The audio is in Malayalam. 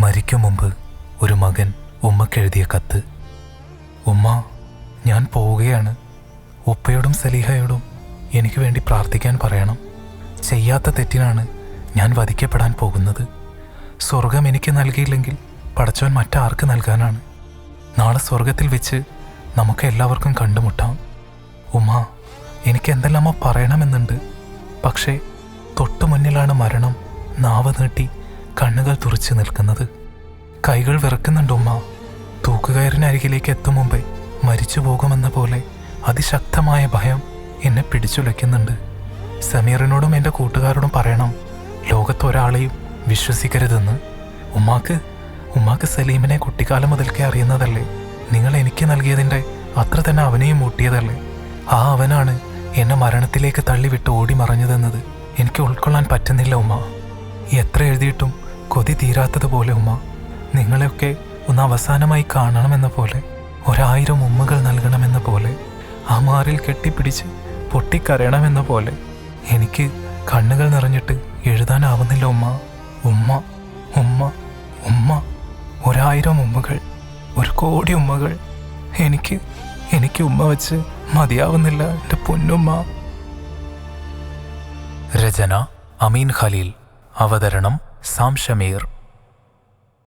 മരിക്കും മുമ്പ് ഒരു മകൻ ഉമ്മക്കെഴുതിയ കത്ത്. ഉമ്മ ഞാൻ പോവുകയാണ്. ഉപ്പയോടും സലീഹയോടും എനിക്ക് വേണ്ടി പ്രാർത്ഥിക്കാൻ പറയണം. ചെയ്യാത്ത തെറ്റിനാണ് ഞാൻ വധിക്കപ്പെടാൻ പോകുന്നത്. സ്വർഗം എനിക്ക് നൽകിയില്ലെങ്കിൽ പടച്ചവൻ മറ്റാർക്ക് നൽകാനാണ്? നാളെ സ്വർഗത്തിൽ വെച്ച് നമുക്ക് എല്ലാവർക്കും കണ്ടുമുട്ടാം. ഉമ്മ എനിക്ക് എന്തെല്ലാമോ പറയണമെന്നുണ്ട്. പക്ഷേ തൊട്ടു മുന്നിലാണ് മരണം. നാവ് നീട്ടി കണ്ണുകൾ തുറച്ചു നിൽക്കുന്നത്. കൈകൾ വിറക്കുന്നുണ്ട് ഉമ്മ. തൂക്കുകയറിനരികിലേക്ക് എത്തും മുമ്പേ മരിച്ചു പോകുമെന്ന പോലെ അതിശക്തമായ ഭയം എന്നെ പിടിച്ചുലയ്ക്കുന്നുണ്ട്. സമീറിനോടും എന്റെ കൂട്ടുകാരോടും പറയണം ലോകത്തൊരാളെയും വിശ്വസിക്കരുതെന്ന്. ഉമ്മാക്ക് ഉമ്മാക്ക് സലീമിനെ കുട്ടിക്കാലം മുതൽക്കേ അറിയുന്നതല്ലേ? നിങ്ങൾ എനിക്ക് നൽകിയതിന്റെ അത്ര തന്നെ അവനെയും മൂട്ടിയതല്ലേ ആ അവനാണ് എന്നെ മരണത്തിലേക്ക് തള്ളിവിട്ട് ഓടി മറഞ്ഞതെന്നത് എനിക്ക് ഉൾക്കൊള്ളാൻ പറ്റുന്നില്ല ഉമ്മ. എത്ര എഴുതിയിട്ടും കൊതി തീരാത്തതുപോലെ ഉമ്മ. നിങ്ങളെയൊക്കെ ഒന്ന് അവസാനമായി കാണണമെന്ന പോലെ ഒരായിരം ഉമ്മകൾ നൽകണമെന്ന പോലെ ആ മാറിൽ കെട്ടിപ്പിടിച്ച് പൊട്ടിക്കരയണമെന്ന പോലെ എനിക്ക് കണ്ണുകൾ നിറഞ്ഞിട്ട് എഴുതാനാവുന്നില്ല ഉമ്മ. ഉമ്മ ഉമ്മ ഉമ്മ. ഒരായിരം ഉമ്മകൾ ഒരു കോടി ഉമ്മകൾ. എനിക്ക് എനിക്ക് ഉമ്മ വെച്ച് മതിയാവുന്നില്ല എന്റെ പൊന്നുമ്മ. രചന അമീൻ ഖലീൽ. അവതരണം സാം ഷമീർ